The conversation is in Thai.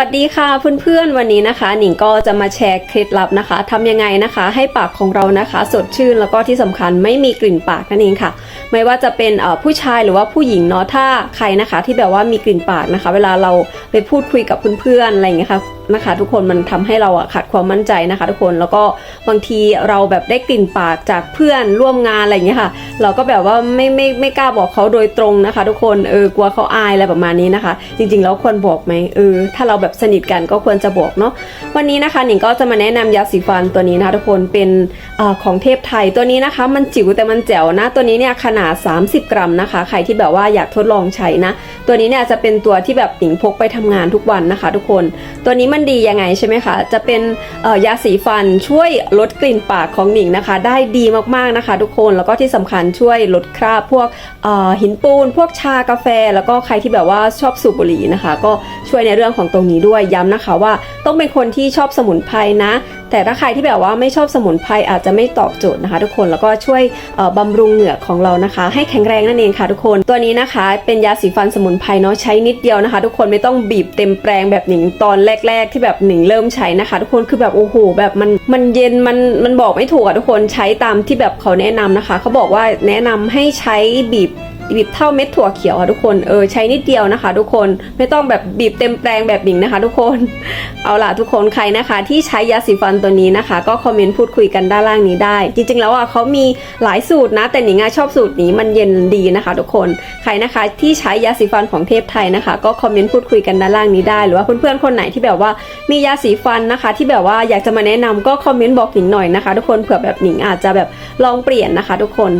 สวัสดีค่ะเพื่อนๆวันนี้นะคะ หนิงก็จะมาแชร์เคล็ดลับนะคะทำยังไงนะคะ ให้ปากของเรานะคะ สดชื่นแล้วก็ที่สำคัญไม่มีกลิ่นปากนั่นเองค่ะ ไม่ว่าจะเป็นผู้ชายหรือว่าผู้หญิงเนาะถ้าใครนะคะ ที่แบบว่ามีกลิ่นปากนะคะ เวลาเราไปพูดคุยกับเพื่อนๆอะไรอย่างเงี้ยค่ะ นะคะ ทุกคนมันทำให้เราอะขาดความมั่นใจนะคะ ทุกคนแล้วก็บางทีเราแบบได้กลิ่นปากจากเพื่อนร่วมงานอะไรอย่างเงี้ยค่ะ เราก็แบบว่าไม่ไม่ไม่กล้าบอกเขาโดยตรงนะคะ ทุกคนเออกลัวเขาอายอะไรประมาณนี้นะคะ จริงๆแล้วควรบอกไหมเออถ้าเราแบบสนิทกันก็ควรจะบอกเนาะวันนี้นะคะหนิงก็จะมาแนะนำยาสีฟันตัวนี้นะคะทุกคนเป็นออของเทพไทยตัวนี้นะคะ มันจิ๋วแต่มันแจ๋วนะ ตัวนี้เนี่ยขนาด 30 กรัมนะคะ ใครที่แบบว่าอยากทดลองใช้นะ ตัวนี้เนี่ยจะเป็นตัวที่แบบหนิงพกไปทำงานทุกวันนะคะ ทุกคนตัวนี้มันดียังไงใช่ไหมคะ จะเป็นยาสีฟันช่วยลดกลิ่นปากของหนิงนะคะ ได้ดีมากๆนะคะ ทุกคนแล้วก็ที่สำคัญช่วยลดคราบพวกหินปูน พวกชากาแฟ แล้วก็ใครที่แบบว่าชอบสูบบุหรี่นะคะ ก็ช่วยในเรื่องของตรงนี้ด้วยย้ำนะคะว่าต้องเป็นคนที่ชอบสมุนไพรนะแต่ถ้าใครที่แบบว่าไม่ชอบสมุนไพรอาจจะไม่ตอบโจทย์นะคะ ทุกคนแล้วก็ช่วยบำรุงเหงือกของเรานะคะ ให้แข็งแรงนั่นเองค่ะทุกคนตัวนี้นะคะ เป็นยาสีฟันสมุนไพรเนาะใช้นิดเดียวนะคะ ทุกคนไม่ต้องบีบเต็มแปรงแบบหนิงตอนแรกที่แบบหนิงเริ่มใช้นะคะ ทุกคนคือแบบโอ้โหแบบมันมันเย็นมันมันบอกไม่ถูกอะทุกคนใช้ตามที่แบบเขาแนะนำนะคะ เขาบอกว่าแนะนำให้ใช้บีบ บีบเท่าเม็ดถั่วเขียวค่ะทุกคนเออใช้นิดเดียวนะคะ ทุกคนไม่ต้องแบบบีบเต็มแปรงแบบหนิงนะคะ ทุกคนเอาล่ะทุกคนใครนะคะ ที่ใช้ยาสีฟันตัวนี้นะคะ ก็คอมเมนต์พูดคุยกันด้านล่างนี้ได้ จริงๆแล้วอะเขามีหลายสูตรนะ แต่หนิงชอบสูตรนี้มันเย็นดีนะคะ ทุกคนใครนะคะที่ใช้ยาสีฟันของเทพไทยนะคะ ก็คอมเมนต์พูดคุยกันด้านล่างนี้ได้ หรือว่าเพื่อนๆคนไหนที่แบบว่ามียาสีฟันนะคะ ที่แบบว่าอยากจะมาแนะนำก็คอมเมนต์บอกหนิงหน่อยนะคะ ทุกคนเผื่อแบบหนิงอาจจะแบบลองเปลี่ยนนะคะ ทุกคน